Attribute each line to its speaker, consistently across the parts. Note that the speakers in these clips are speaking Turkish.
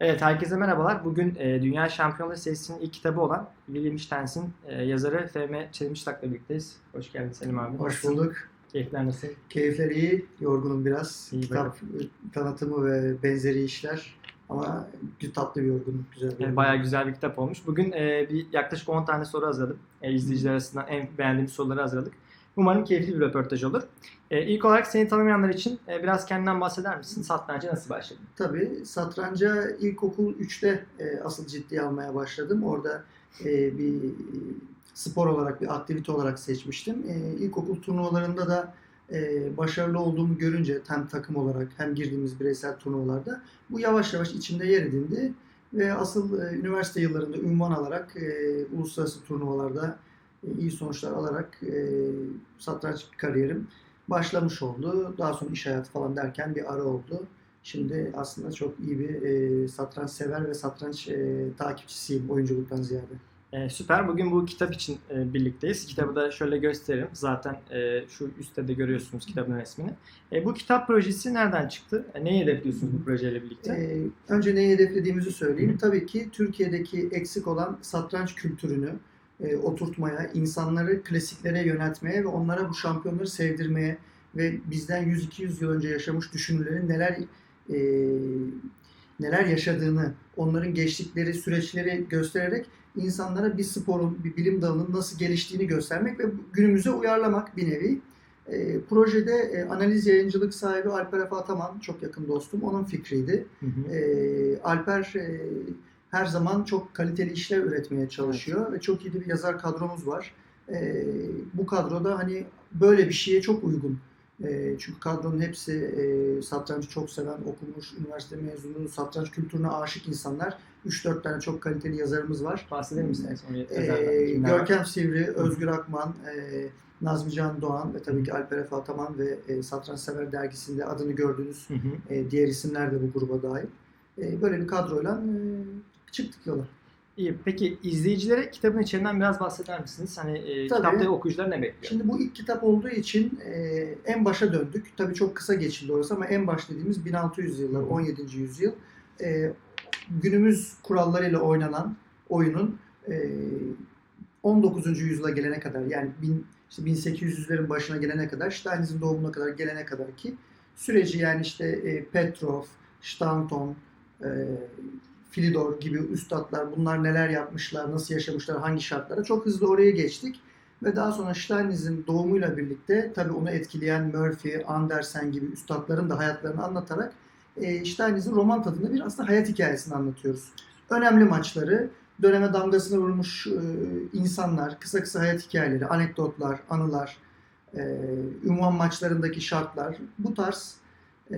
Speaker 1: Evet, herkese merhabalar. Bugün e, Dünya Şampiyonları serisinin ilk kitabı olan William Stens'in e, yazarı Fehmi Çelimçtak'la birlikteyiz. Hoş geldin Selim abi.
Speaker 2: Hoş bulduk.
Speaker 1: Keyifler nasıl?
Speaker 2: Keyifler iyi. Yorgunum biraz.
Speaker 1: İyi
Speaker 2: Kitap tanıtımı ve benzeri işler. Ama tatlı bir yorgunluk. Güzel bir yorgunluk.
Speaker 1: bayağı güzel bir kitap olmuş. Bugün e, bir yaklaşık 10 tane soru hazırladım. E, izleyiciler arasından en beğendiğimiz soruları hazırladık. Umarım keyifli bir röportaj olur. E, ilk olarak seni tanımayanlar için e, biraz kendinden bahseder misin? Satranca nasıl başladın?
Speaker 2: Tabii satranca ilkokul 3'te e, asıl ciddiye almaya başladım. Orada e, bir spor olarak, bir aktivite olarak seçmiştim. E, ilkokul turnuvalarında da başarılı olduğumu görünce hem takım olarak hem girdiğimiz bireysel turnuvalarda bu yavaş yavaş içimde yer edindi. Ve asıl üniversite yıllarında ünvan alarak uluslararası turnuvalarda iyi sonuçlar alarak e, satranç kariyerim başlamış oldu. Daha sonra iş hayatı falan derken bir ara oldu. Şimdi aslında çok iyi bir e, satranç sever ve satranç e, takipçisiyim oyunculuktan ziyade.
Speaker 1: E, süper. Bugün bu kitap için e, birlikteyiz. Kitabı da şöyle gösteririm. Zaten e, şu üstte de görüyorsunuz kitabın resmini. E, bu kitap projesi nereden çıktı? E, neyi hedefliyorsunuz bu projeyle birlikte?
Speaker 2: E, önce neyi hedeflediğimizi söyleyeyim.
Speaker 1: Hı.
Speaker 2: Tabii ki Türkiye'deki eksik olan satranç kültürünü e, oturtmaya, insanları klasiklere yöneltmeye ve onlara bu şampiyonları sevdirmeye ve bizden 100-200 yıl önce yaşamış düşünürlerin neler e, neler yaşadığını, onların geçtikleri süreçleri göstererek insanlara bir sporun, bir bilim dalının nasıl geliştiğini göstermek ve günümüze uyarlamak bir nevi. E, projede e, analiz yayıncılık sahibi Alper Efe Ataman, çok yakın dostum, onun fikriydi.
Speaker 1: Hı hı.
Speaker 2: E, Alper e, her zaman çok kaliteli işler üretmeye çalışıyor ve çok iyi bir yazar kadromuz var. E, bu kadroda hani böyle bir şeye çok uygun. E, çünkü kadronun hepsi e, satrancı çok seven, okumuş, üniversite mezunu, satranç kültürüne aşık insanlar. 3-4 tane çok kaliteli yazarımız var.
Speaker 1: Bahsedelim misiniz? Kimler var?
Speaker 2: Görkem Sivri, Özgür Akman, e, Nazmi Can Doğan ve tabii ki Alper Efe Ataman ve e, Satranç Sever dergisinde adını gördüğünüz
Speaker 1: Hı hı.
Speaker 2: e, diğer isimler de bu gruba dahil. E, böyle bir kadroyla e, çıktık yola.
Speaker 1: İyi. Peki izleyicilere kitabın içeriğinden biraz bahseder misiniz? Hani e,
Speaker 2: Tabii.
Speaker 1: kitapta okuyucular ne bekliyor?
Speaker 2: Şimdi bu ilk kitap olduğu için e, en başa döndük. Tabii çok kısa geçildi orası ama en baş dediğimiz 1600 yıllar, 17. yüzyıl. E, günümüz kurallarıyla oynanan oyunun e, 19. yüzyıla gelene kadar yani bin, işte 1800'lerin başına gelene kadar, Steiniz'in doğumuna kadar gelene kadar ki süreci yani işte e, Petrov, Stanton, e, Filidor gibi üstadlar bunlar neler yapmışlar, nasıl yaşamışlar, hangi şartlara çok hızlı oraya geçtik. Ve daha sonra Steiniz'in doğumuyla birlikte tabii onu etkileyen Murphy, Andersen gibi üstadların da hayatlarını anlatarak e, Steiniz'in roman tadında bir aslında hayat hikayesini anlatıyoruz. Önemli maçları, döneme damgasını vurmuş e, insanlar, kısa kısa hayat hikayeleri, anekdotlar, anılar, e, ünvan maçlarındaki şartlar bu tarz e,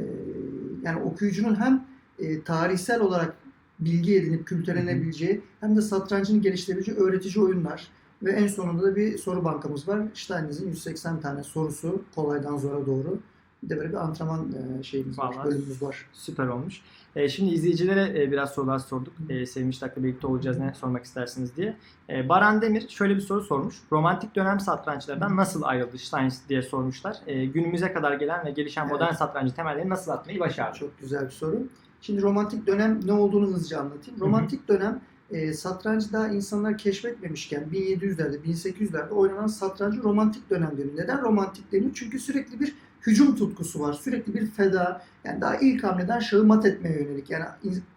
Speaker 2: yani okuyucunun hem e, tarihsel olarak bilgi edinip kültürlenebileceği hem de satrancını geliştirebileceği öğretici oyunlar ve en sonunda da bir soru bankamız var. Steiniz'in 180 tane sorusu kolaydan zora doğru. Bir de böyle bir antrenman e, şeyimiz var, bölümümüz var.
Speaker 1: Süper olmuş. E, şimdi izleyicilere e, biraz sorular sorduk. E, Sevmiş Tak'la birlikte olacağız ne sormak istersiniz diye. E, Baran Demir şöyle bir soru sormuş. Romantik dönem satrançlardan nasıl ayrıldı Stein diye sormuşlar. E, günümüze kadar gelen ve gelişen
Speaker 2: Evet.
Speaker 1: modern satrancı temellerini nasıl atmayı başardı?
Speaker 2: Çok güzel bir soru. Şimdi romantik dönem ne olduğunu hızlıca anlatayım. Romantik dönem e, satrancı daha insanlar keşfetmemişken 1700'lerde 1800'lerde oynanan satrancı romantik dönem deniyor. Neden romantik deniyor? Çünkü sürekli bir hücum tutkusu var. Sürekli bir feda. Yani daha ilk hamleden şahı mat etmeye yönelik. Yani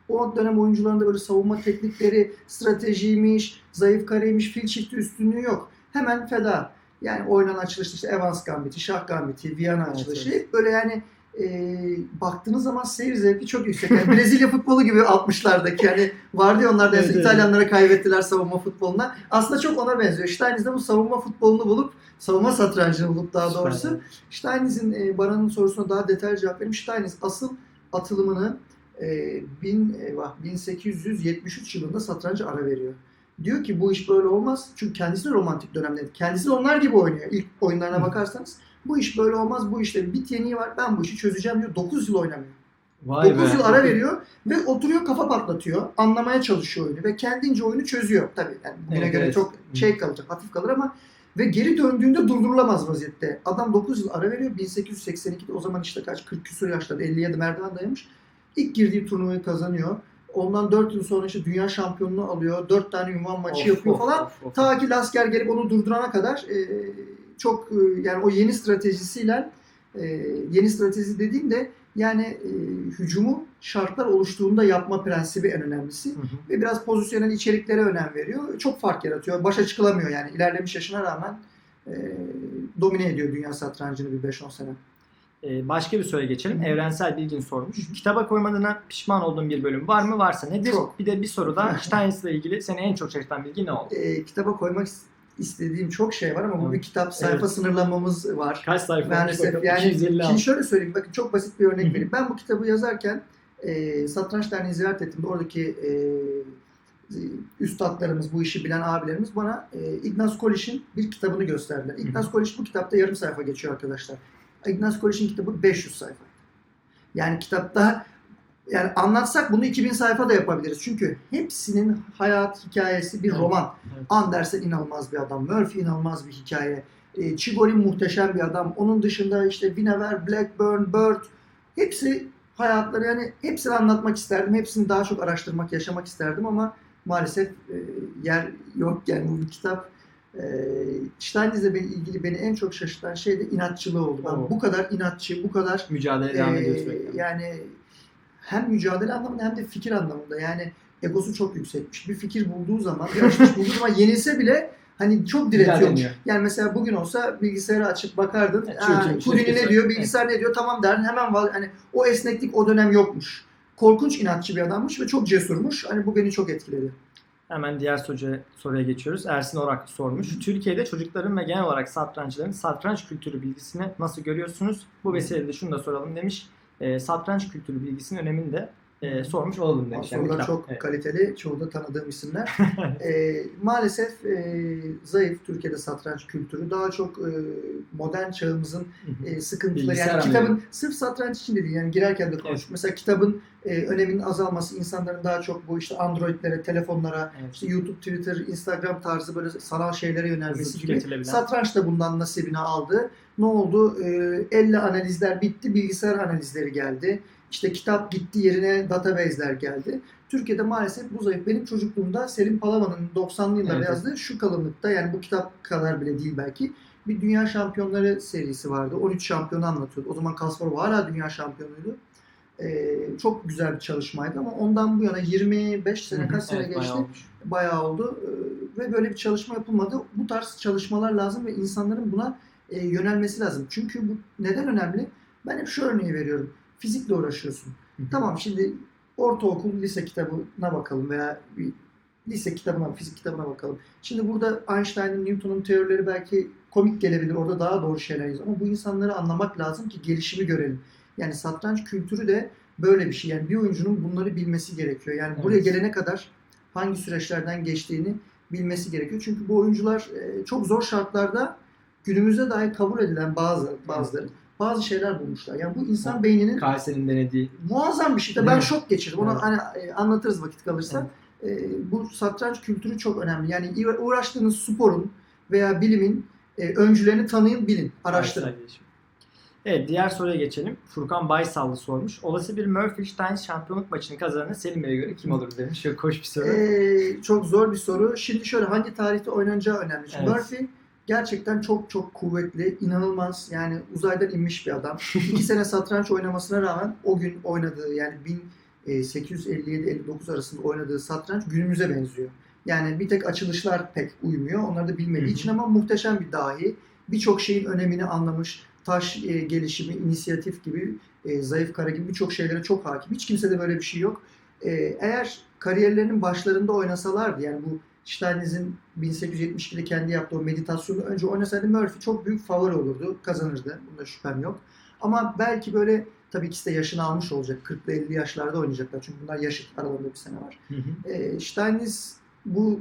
Speaker 2: o dönem oyuncularında böyle savunma teknikleri, stratejiymiş, zayıf kareymiş, fil çifti üstünlüğü yok. Hemen feda. Yani oynanan açılışta işte Evans Gambit'i, Şah Gambit'i, Viyana
Speaker 1: Evet,
Speaker 2: açılışı
Speaker 1: evet.
Speaker 2: hep böyle yani e, baktığınız zaman seyir zevki çok yüksek. Yani Brezilya futbolu gibi 60'lardaki yani vardı ya onlar da
Speaker 1: Evet.
Speaker 2: İtalyanlara kaybettiler savunma futboluna. Aslında çok ona benziyor. Steiniz de bu savunma futbolunu bulup savunma satrancını bulup daha doğrusu Steiniz'in e, Baran'ın sorusuna daha detaylı cevap vereyim. Steiniz asıl atılımını e, bin, e, bak, 1873 yılında satranca ara veriyor. Diyor ki bu iş böyle olmaz. Çünkü kendisi de romantik dönemde. Kendisi de onlar gibi oynuyor. İlk oyunlarına bakarsanız. Bu iş böyle olmaz. Bu işte bir yeniği var. Ben bu işi çözeceğim diyor. 9 yıl oynamıyor.
Speaker 1: Vay
Speaker 2: 9 yıl ara veriyor ve oturuyor kafa patlatıyor. Anlamaya çalışıyor oyunu ve kendince oyunu çözüyor. Tabii yani bugüne
Speaker 1: Evet,
Speaker 2: göre
Speaker 1: evet.
Speaker 2: çok şey kalacak, hafif kalır ama ve geri döndüğünde durdurulamaz vaziyette. Adam 9 yıl ara veriyor. 1882'de o zaman işte kaç 40 küsur yaşlarda 57 merdiven dayamış. İlk girdiği turnuvayı kazanıyor. Ondan 4 yıl sonra işte dünya şampiyonluğu alıyor. 4 tane ünvan maçı
Speaker 1: Of,
Speaker 2: yapıyor
Speaker 1: of,
Speaker 2: falan.
Speaker 1: of, of.
Speaker 2: Ta ki Lasker gelip onu durdurana kadar e, çok e, yani o yeni stratejisiyle e, yeni strateji dediğimde yani e, hücumu şartlar oluştuğunda yapma prensibi en önemlisi.
Speaker 1: Hı hı.
Speaker 2: Ve biraz pozisyonel içeriklere önem veriyor. Çok fark yaratıyor. Başa çıkılamıyor yani. ilerlemiş yaşına rağmen e, domine ediyor dünya satrancını bir 5-10 sene.
Speaker 1: Ee, başka bir soruya geçelim.
Speaker 2: Hı.
Speaker 1: Evrensel Bilgin sormuş. Kitaba koymadığına pişman olduğun bir bölüm var mı? Varsa nedir?
Speaker 2: Çok.
Speaker 1: Bir de bir soru da Steins'la ilgili seni en çok şaşırtan bilgi ne oldu?
Speaker 2: E, kitaba koymak istediğim çok şey var ama bu bir kitap sayfa
Speaker 1: Evet.
Speaker 2: sınırlamamız var.
Speaker 1: Kaç sayfa?
Speaker 2: Maalesef
Speaker 1: Bakalım.
Speaker 2: yani
Speaker 1: 250
Speaker 2: şimdi şöyle söyleyeyim bakın çok basit bir örnek vereyim. Ben bu kitabı yazarken e, Satranç Derneği ziyaret ettiğimde oradaki e, üstadlarımız, bu işi bilen abilerimiz bana e, Ignaz Koliş'in bir kitabını gösterdiler. Ignaz Koliş bu kitapta yarım sayfa geçiyor arkadaşlar. Ignaz Koliş'in kitabı 500 sayfa. Yani kitapta yani anlatsak bunu 2000 sayfa da yapabiliriz. Çünkü hepsinin hayat hikayesi bir roman.
Speaker 1: Evet.
Speaker 2: Andersen inanılmaz bir adam. Murphy inanılmaz bir hikaye. E, Chigorin muhteşem bir adam. Onun dışında işte Winawer, Blackburn, Bird hepsi hayatları yani hepsini anlatmak isterdim. Hepsini daha çok araştırmak, yaşamak isterdim ama maalesef e, yer yok yani bu kitap. E, Steiniz'le ilgili beni en çok şaşırtan şey de inatçılığı oldu. Ben bu kadar inatçı, bu kadar
Speaker 1: Mücadele devam ediyor sürekli.
Speaker 2: yani hem mücadele anlamında hem de fikir anlamında. Yani egosu çok yüksekmiş. Bir fikir bulduğu zaman, bir açılış bulduğu zaman yenilse bile hani çok diretiyormuş. Yani mesela bugün olsa bilgisayarı açıp bakardın.
Speaker 1: Evet,
Speaker 2: "Aa,
Speaker 1: çünkü-
Speaker 2: Houdini
Speaker 1: çünkü-
Speaker 2: ne diyor, bilgisayar ne diyor tamam derdin hemen val- hani o esneklik o dönem yokmuş. Korkunç inatçı bir adammış ve çok cesurmuş. Hani bu beni çok etkiledi.
Speaker 1: Hemen diğer soruya, soruya geçiyoruz. Ersin Orak sormuş. Türkiye'de çocukların ve genel olarak satrançların satranç kültürü bilgisini nasıl görüyorsunuz? Bu vesileyle şunu da soralım demiş. E, satranç kültürü bilgisinin önemini de e, sormuş olalım demiş. Yani bu
Speaker 2: Sorular çok
Speaker 1: Evet.
Speaker 2: kaliteli. Çoğu da tanıdığım isimler. e, maalesef e, zayıf Türkiye'de satranç kültürü. Daha çok e, modern çağımızın e, sıkıntıları.
Speaker 1: Bilgisayar
Speaker 2: Yani kitabın sırf satranç için de değil. Yani girerken de konuştuk.
Speaker 1: Evet.
Speaker 2: Mesela kitabın e, öneminin azalması, insanların daha çok bu işte Android'lere, telefonlara,
Speaker 1: Evet.
Speaker 2: işte YouTube, Twitter, Instagram tarzı böyle sanal şeylere yönelmesi gibi. Satranç da bundan nasibini aldı. Ne oldu? E, elle analizler bitti, bilgisayar analizleri geldi. İşte kitap gitti yerine database'ler geldi. Türkiye'de maalesef bu zayıf. Benim çocukluğumda Selim Palaman'ın 90'lı yıllarda
Speaker 1: Evet.
Speaker 2: yazdığı şu kalınlıkta yani bu kitap kadar bile değil belki bir dünya şampiyonları serisi vardı. 13 şampiyonu anlatıyordu. O zaman Kasparov hala dünya şampiyonuydu. Ee, çok güzel bir çalışmaydı ama ondan bu yana 25 sene kaç sene
Speaker 1: Evet, bayağı
Speaker 2: geçti
Speaker 1: olmuş.
Speaker 2: bayağı oldu Ee, ve böyle bir çalışma yapılmadı. Bu tarz çalışmalar lazım ve insanların buna e, yönelmesi lazım. Çünkü bu neden önemli? Ben hep şu örneği veriyorum. Fizikle uğraşıyorsun.
Speaker 1: Hı.
Speaker 2: Tamam şimdi ortaokul, lise kitabına bakalım veya bir lise kitabına, fizik kitabına bakalım. Şimdi burada Einstein'ın, Newton'un teorileri belki komik gelebilir. Orada daha doğru şeyler yazıyor. Ama bu insanları anlamak lazım ki gelişimi görelim. Yani satranç kültürü de böyle bir şey. Yani bir oyuncunun bunları bilmesi gerekiyor. Yani buraya
Speaker 1: Evet.
Speaker 2: gelene kadar hangi süreçlerden geçtiğini bilmesi gerekiyor. Çünkü bu oyuncular e, çok zor şartlarda günümüzde dahi kabul edilen bazı bazıları bazı şeyler bulmuşlar. Yani bu insan beyninin
Speaker 1: Kayser'in denediği.
Speaker 2: muazzam bir şey. Ben
Speaker 1: mi?
Speaker 2: şok geçirdim. Onu
Speaker 1: Evet.
Speaker 2: hani e, anlatırız vakit kalırsa. E, bu satranç kültürü çok önemli. Yani uğra- uğraştığınız sporun veya bilimin e, öncülerini tanıyın, bilin, araştırın.
Speaker 1: Kayser gelişimi. Evet diğer soruya geçelim. Furkan Baysallı sormuş. Olası bir Murphy Stein şampiyonluk maçını kazananı Selim Bey'e göre kim olur demiş. Şöyle koş bir soru.
Speaker 2: Ee, çok zor bir soru. Şimdi şöyle hangi tarihte oynanacağı önemli. Şimdi
Speaker 1: Evet.
Speaker 2: Murphy gerçekten çok çok kuvvetli, inanılmaz. Yani uzaydan inmiş bir adam. İki sene satranç oynamasına rağmen o gün oynadığı yani 1857-59 arasında oynadığı satranç günümüze benziyor. Yani bir tek açılışlar pek uymuyor. Onları da bilmediği için ama muhteşem bir dahi. Birçok şeyin önemini anlamış. Taş e, gelişimi, inisiyatif gibi, e, zayıf kara gibi birçok şeylere çok hakim. Hiç kimsede böyle bir şey yok. Ee, eğer kariyerlerinin başlarında oynasalardı yani bu Steiniz'in 1872'de kendi yaptığı o meditasyonu önce oynasaydı Murphy çok büyük favori olurdu. Kazanırdı. Bunda şüphem yok. Ama belki böyle tabii ikisi de yaşını almış olacak. 40'lı 50 yaşlarda oynayacaklar. Çünkü bunlar yaşıt aralarında bir sene var.
Speaker 1: Hı hı.
Speaker 2: Ee, Steiniz bu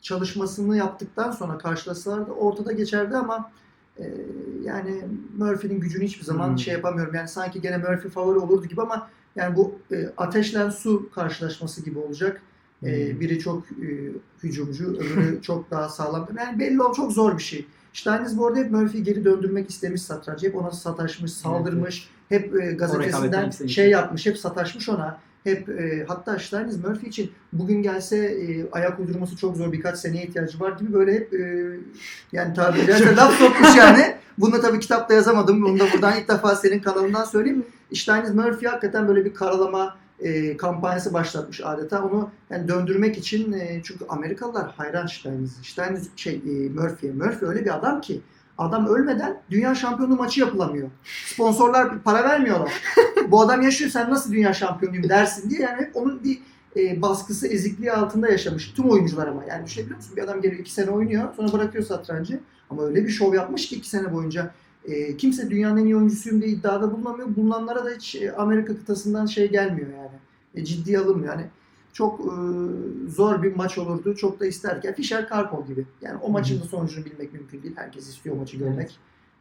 Speaker 2: çalışmasını yaptıktan sonra karşılasalardı ortada geçerdi ama e, yani Murphy'nin gücünü hiçbir zaman
Speaker 1: Hmm.
Speaker 2: şey yapamıyorum. Yani sanki gene Murphy favori olurdu gibi ama yani bu e, ateşlen su karşılaşması gibi olacak. E, biri çok e, hücumcu, öbürü çok daha sağlam. Yani belli ol çok zor bir şey. Steiniz bu arada hep Murphy'yi geri döndürmek istemiş satrancı. Hep ona sataşmış, saldırmış. Hep e, gazetesinden şey yapmış, hep sataşmış ona. hep e, hatta Steiniz Murphy için bugün gelse e, ayak uydurması çok zor birkaç seneye ihtiyacı var gibi böyle hep e, yani tabiri caizse laf sokmuş yani. Bunu tabii kitapta yazamadım. Bunu da buradan ilk defa senin kanalından söyleyeyim. Steiniz Murphy hakikaten böyle bir karalama e, kampanyası başlatmış adeta. Onu yani döndürmek için e, çünkü Amerikalılar hayran Steiniz'e. Steiniz şey e, Murphy'ye. Murphy öyle bir adam ki adam ölmeden dünya şampiyonluğu maçı yapılamıyor. Sponsorlar para vermiyorlar. Bu adam yaşıyor sen nasıl dünya şampiyonuyum dersin diye yani hep onun bir e, baskısı, ezikliği altında yaşamış. Tüm oyuncular ama. Yani düşünebiliyor musun? Bir adam geliyor iki sene oynuyor sonra bırakıyor satrancı. Ama öyle bir şov yapmış ki iki sene boyunca. E, kimse dünyanın en iyi oyuncusuyum diye iddiada bulunamıyor. Bulunanlara da hiç e, Amerika kıtasından şey gelmiyor yani. E, ciddiye alınmıyor. Yani çok e, zor bir maç olurdu. Çok da isterken Fischer Karpov gibi. Yani o maçın da sonucunu bilmek mümkün değil. Herkes istiyor maçı görmek.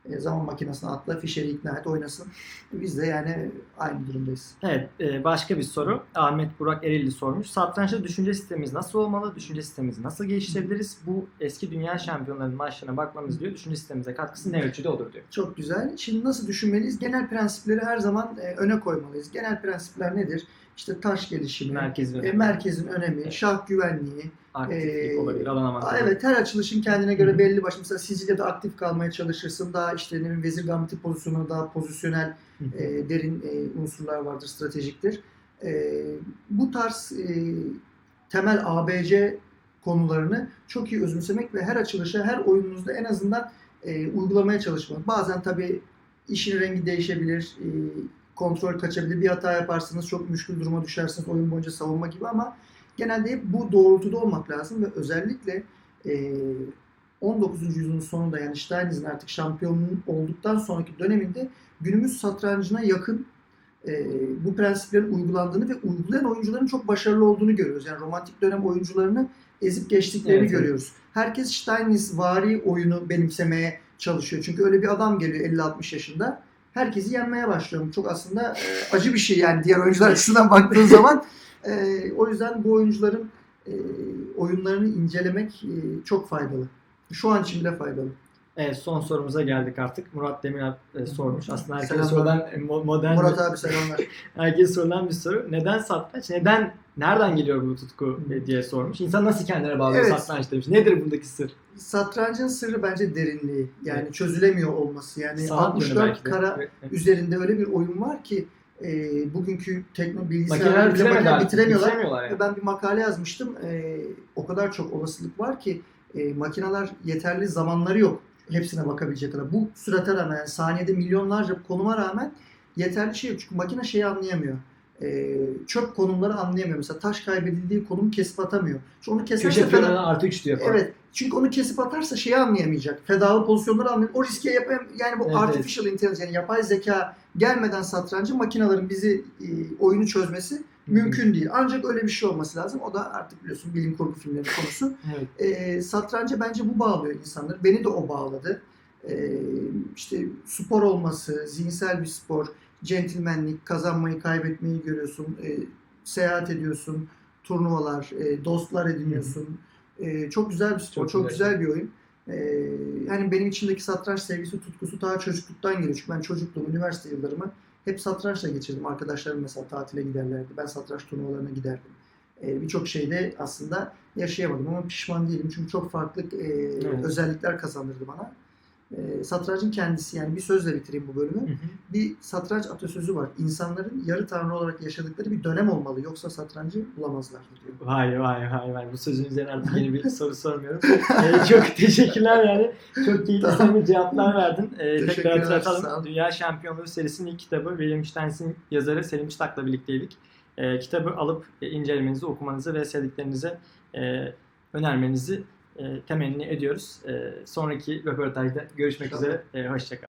Speaker 2: E, zaman makinesine atla, Fischer'i ikna et, oynasın. Biz de yani aynı durumdayız.
Speaker 1: Evet, e, başka bir soru. Ahmet Burak Erilli sormuş. Satrançta düşünce sistemimiz nasıl olmalı? Düşünce sistemimizi nasıl geliştirebiliriz? Bu eski dünya şampiyonlarının maçlarına bakmamız diyor. Düşünce sistemimize katkısı ne ölçüde olur diyor.
Speaker 2: Çok güzel. Şimdi nasıl düşünmeliyiz? Genel prensipleri her zaman e, öne koymalıyız. Genel prensipler nedir? İşte taş gelişimi,
Speaker 1: Merkezin
Speaker 2: e,
Speaker 1: önemi,
Speaker 2: merkezin önemi,
Speaker 1: Evet.
Speaker 2: şah güvenliği.
Speaker 1: Aktiflik
Speaker 2: e,
Speaker 1: olabilir, alan avantajı.
Speaker 2: evet her açılışın kendine göre
Speaker 1: Hı hı.
Speaker 2: belli başlı. Mesela Sicilya'da aktif kalmaya çalışırsın. Daha işte ne vezir gambiti pozisyonu daha pozisyonel
Speaker 1: Hı hı.
Speaker 2: e, derin e, unsurlar vardır, stratejiktir. E, bu tarz e, temel ABC konularını çok iyi özümsemek ve her açılışa, her oyununuzda en azından e, uygulamaya çalışmak. Bazen tabii işin rengi değişebilir, e, kontrol kaçabilir, bir hata yaparsınız, çok müşkül duruma düşersiniz oyun boyunca savunma gibi ama genelde hep bu doğrultuda olmak lazım ve özellikle e, 19. yüzyılın sonunda yani Steiniz'in artık şampiyonun olduktan sonraki döneminde günümüz satrancına yakın e, bu prensiplerin uygulandığını ve uygulayan oyuncuların çok başarılı olduğunu görüyoruz. Yani romantik dönem oyuncularını ezip geçtiklerini
Speaker 1: Evet,
Speaker 2: görüyoruz. Herkes Steinitz vari oyunu benimsemeye çalışıyor. Çünkü öyle bir adam geliyor 50-60 yaşında. Herkesi yenmeye başlıyor. Çok aslında e, acı bir şey yani diğer oyuncular açısından baktığın zaman. E, o yüzden bu oyuncuların e, oyunlarını incelemek e, çok faydalı. Şu an için bile faydalı.
Speaker 1: Evet, son sorumuza geldik artık. Murat Demir e, sormuş. Aslında herkese sorulan e, mo- modern
Speaker 2: Murat abi selamlar.
Speaker 1: herkese sorulan bir soru. Neden satranç? Neden nereden geliyor bu tutku e, diye sormuş. İnsan nasıl kendine bağlıyor
Speaker 2: Evet.
Speaker 1: satranç demiş. Nedir bundaki sır?
Speaker 2: Satrancın sırrı bence derinliği. Yani
Speaker 1: Evet.
Speaker 2: çözülemiyor olması. Yani
Speaker 1: yönü
Speaker 2: 64
Speaker 1: belki de.
Speaker 2: kara
Speaker 1: evet.
Speaker 2: üzerinde öyle bir oyun var ki e, bugünkü tekno bilgisayarlar bile makine bitiremiyorlar.
Speaker 1: Bitiremiyorlar yani.
Speaker 2: Ben bir makale yazmıştım. E, o kadar çok olasılık var ki e, makineler yeterli zamanları yok. Hepsine bakabilecek kadar. Bu sürate rağmen yani saniyede milyonlarca konuma rağmen yeterli şey yok. Çünkü makine şeyi anlayamıyor. E, çöp konumları anlayamıyor. Mesela taş kaybedildiği konumu kesip atamıyor. Çünkü onu keserse
Speaker 1: Köşe piyonuna artı 3 diyor falan.
Speaker 2: Evet. Çünkü onu kesip atarsa şeyi anlayamayacak. Fedalı pozisyonları anlayamayacak. O riske yapayım. Yani bu
Speaker 1: Evet,
Speaker 2: artificial intelligence yani yapay zeka gelmeden satrancı makinelerin bizi e, oyunu çözmesi mümkün değil. Ancak öyle bir şey olması lazım. O da artık biliyorsun bilim kurgu filmleri konusu.
Speaker 1: Evet.
Speaker 2: E, satranca bence bu bağlıyor insanları. Beni de o bağladı. E, işte spor olması, zihinsel bir spor, centilmenlik, kazanmayı, kaybetmeyi görüyorsun. E, seyahat ediyorsun, turnuvalar, e, dostlar ediniyorsun. E, çok güzel bir spor,
Speaker 1: Çok
Speaker 2: çok,
Speaker 1: güzel.
Speaker 2: güzel bir oyun. E, yani benim içimdeki satranç sevgisi, tutkusu daha çocukluktan geliyor. Çünkü ben çocukluğum, üniversite yıllarımı hep satrançla geçirdim. Arkadaşlarım mesela tatile giderlerdi. Ben satranç turnuvalarına giderdim. E, Birçok şeyde aslında yaşayamadım ama pişman değilim. Çünkü çok farklı e, özellikler kazandırdı bana. E, satrancın kendisi yani bir sözle bitireyim bu bölümü.
Speaker 1: Hı hı.
Speaker 2: Bir satranç atasözü var. İnsanların yarı tanrı olarak yaşadıkları bir dönem olmalı. Yoksa satrancı bulamazlar diyor.
Speaker 1: Vay vay vay vay. Bu sözün üzerine artık yeni bir soru sormuyorum. Ee, çok teşekkürler yani. Çok keyifli
Speaker 2: Tamam.
Speaker 1: cevaplar verdin. Ee, tekrar hatırlatalım. Dünya Şampiyonluğu serisinin ilk kitabı William Steins'in yazarı Selim Çıtak'la birlikteydik. Ee, kitabı alıp e, incelemenizi, okumanızı ve sevdiklerinize e, önermenizi e, temenni ediyoruz. E, sonraki röportajda görüşmek üzere. E, Hoşçakalın.